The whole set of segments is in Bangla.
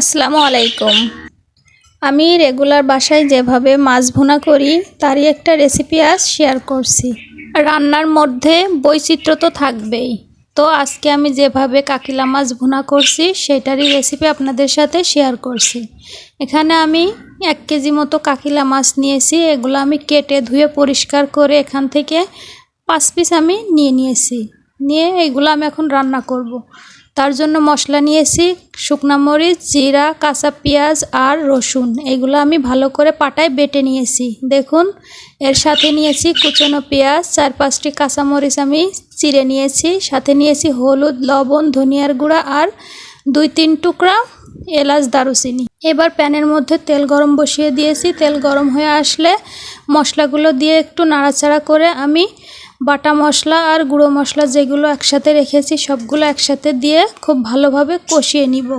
আসসালামু আলাইকুম। আমি রেগুলার বাসায় যেভাবে মাছ ভুনা করি, তারই একটা রেসিপি আজ শেয়ার করছি। রান্নার মধ্যে বৈচিত্র্য তো থাকবেই। তো আজকে আমি যেভাবে কাকিলা মাছ ভুনা করছি, সেটারই রেসিপি আপনাদের সাথে শেয়ার করছি। এখানে আমি এক কেজি মতো কাকিলা মাছ নিয়েছি, এগুলো আমি কেটে ধুয়ে পরিষ্কার করে এখান থেকে পাঁচ পিস আমি নিয়ে নিয়েছি। নিয়ে এগুলো আমি এখন রান্না করব। তার জন্য মশলা নিয়েছি শুকনা মরিচ, জিরা, কাঁচা পেঁয়াজ আর রসুন। এগুলো আমি ভালো করে পাটায় বেটে নিয়েছি। দেখুন, এর সাথে নিয়েছি কুচনো পেঁয়াজ, চার পাঁচটি কাঁচামরিচ আমি চিড়ে নিয়েছি। সাথে নিয়েছি হলুদ, লবণ, ধনিয়ার গুঁড়া আর দুই তিন টুকরা এলাচ দারুচিনি। এবার প্যানের মধ্যে তেল গরম বসিয়ে দিয়েছি। তেল গরম হয়ে আসলে মশলাগুলো দিয়ে একটু নাড়াচাড়া করে আমি বাটা মশলা আর গুঁড়ো মশলা যেগুলো একসাথে রেখেছি, সবগুলো একসাথে দিয়ে খুব ভালোভাবে কষিয়ে নিব।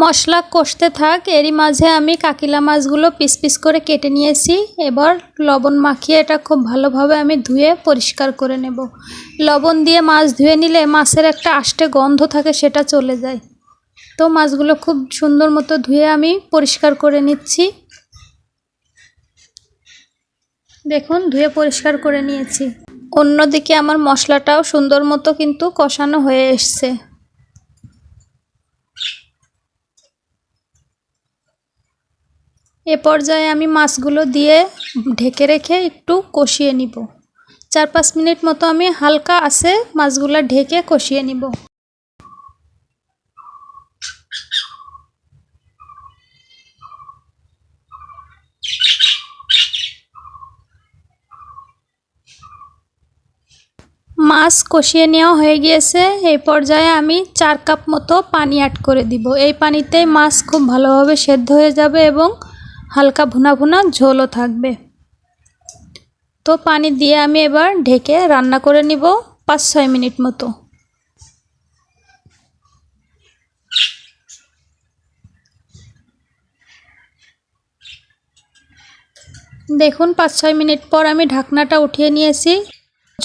মশলা কষতে থাক, এরই মাঝে আমি কাকিলা মাছগুলো পিস পিস করে কেটে নিয়েছি। এবার লবণ মাখিয়ে এটা খুব ভালোভাবে আমি ধুয়ে পরিষ্কার করে নেব। লবণ দিয়ে মাছ ধুয়ে নিলে মাছের একটা আষ্টে গন্ধ থাকে, সেটা চলে যায়। তো মাছগুলো খুব সুন্দর মতো ধুয়ে আমি পরিষ্কার করে নিচ্ছি। দেখুন, ধুয়ে পরিষ্কার করে নিয়েছি। অন্যদিকে আমার মশলাটাও সুন্দর মতো কিন্তু কষানো হয়ে এসছে। এ পর্যায়ে আমি মাছগুলো দিয়ে ঢেকে রেখে একটু কষিয়ে নিব। চার পাঁচ মিনিট মতো আমি হালকা আছে মাছগুলো ঢেকে কষিয়ে নিব। মাছ কষিয়ে নেওয়া হয়ে গিয়েছে। এই পর্যায়ে আমি চার কাপ মতো পানি অ্যাড করে দিব। এই পানিতে মাছ খুব ভালোভাবে সেদ্ধ হয়ে যাবে এবং হালকা ভুনা ভুনা ঝোলও থাকবে। তো পানি দিয়ে আমি এবার ঢেকে রান্না করে নিব পাঁচ ছয় মিনিট মতো। দেখুন, পাঁচ ছয় মিনিট পর আমি ঢাকনাটা উঠিয়ে নিয়েছি।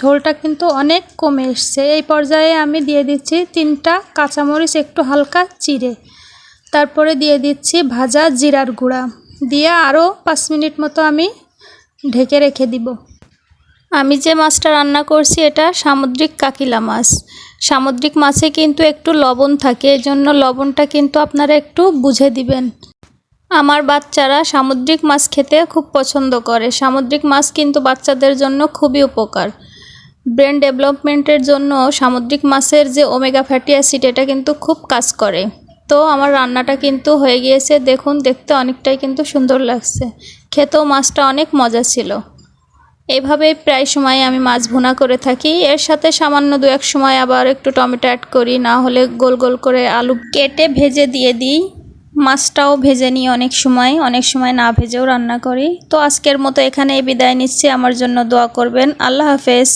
ঝোলটা কিন্তু অনেক কমে এসছে। এই পর্যায়ে আমি দিয়ে দিচ্ছি তিনটা কাঁচামরিচ, একটু হালকা চিড়ে। তারপরে দিয়ে দিচ্ছি ভাজা জিরার গুঁড়া। দিয়ে আরও পাঁচ মিনিট মতো আমি ঢেকে রেখে দিব। আমি যে মাছটা রান্না করছি, এটা সামুদ্রিক কাকিলা মাছ। সামুদ্রিক মাছে কিন্তু একটু লবণ থাকে এই জন্য লবণটা কিন্তু আপনারা একটু বুঝে দিবেন। আমার বাচ্চারা সামুদ্রিক মাছ খেতে খুব পছন্দ করে। সামুদ্রিক মাছ কিন্তু বাচ্চাদের জন্য খুবই উপকার। ব্রেন ডেভেলপমেন্টের জন্য সামুদ্রিক মাছের যে ওমেগা ফ্যাটি অ্যাসিড, এটা কিন্তু খুব কাজ করে। তো আমার রান্নাটা কিন্তু হয়ে গিয়েছে। দেখুন, দেখতে অনেকটাই কিন্তু সুন্দর লাগছে। খেতেও মাছটা অনেক মজা ছিল। এইভাবেই প্রায় সময় আমি মাছ ভুনা করে থাকি। এর সাথে সামান্য দু এক সময় আবার একটু টমেটো অ্যাড করি, না হলে গোল গোল করে আলু কেটে ভেজে দিয়ে দিই। মাছটাও ভেজে নিই অনেক সময়। অনেক সময় না ভেজেও রান্না করি। তো আজকের মতো এখানে বিদায় নিচ্ছি। আমার জন্য দোয়া করবেন। আল্লাহ হাফেজ।